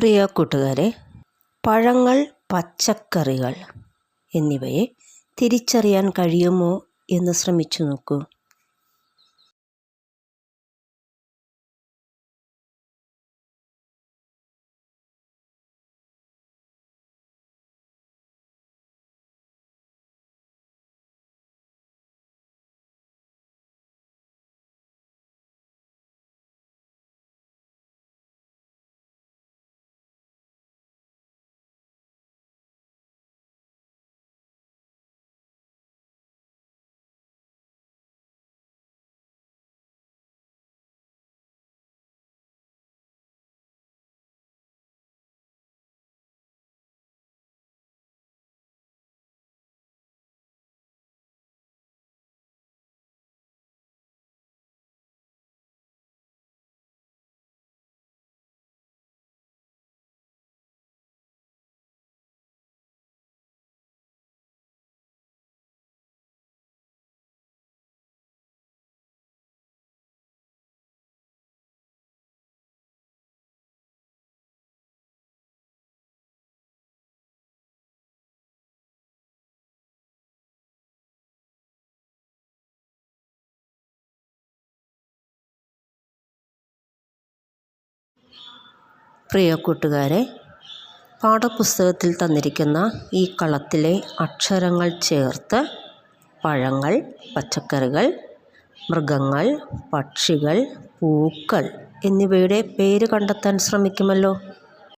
പ്രിയ കൂട്ടുകാരെ പഴങ്ങൾ പച്ചക്കറികൾ എന്നിവയെ തിരിച്ചറിയാൻ കഴിയുമോ എന്ന് ശ്രമിച്ചു നോക്കൂ. പ്രിയ കൂട്ടുകാരെ പാഠപുസ്തകത്തിൽ തന്നിരിക്കുന്ന ഈ കളത്തിലെ അക്ഷരങ്ങൾ ചേർത്ത് പഴങ്ങൾ പച്ചക്കറികൾ മൃഗങ്ങൾ പക്ഷികൾ പൂക്കൾ എന്നിവയുടെ പേര് കണ്ടെത്താൻ ശ്രമിക്കുമല്ലോ?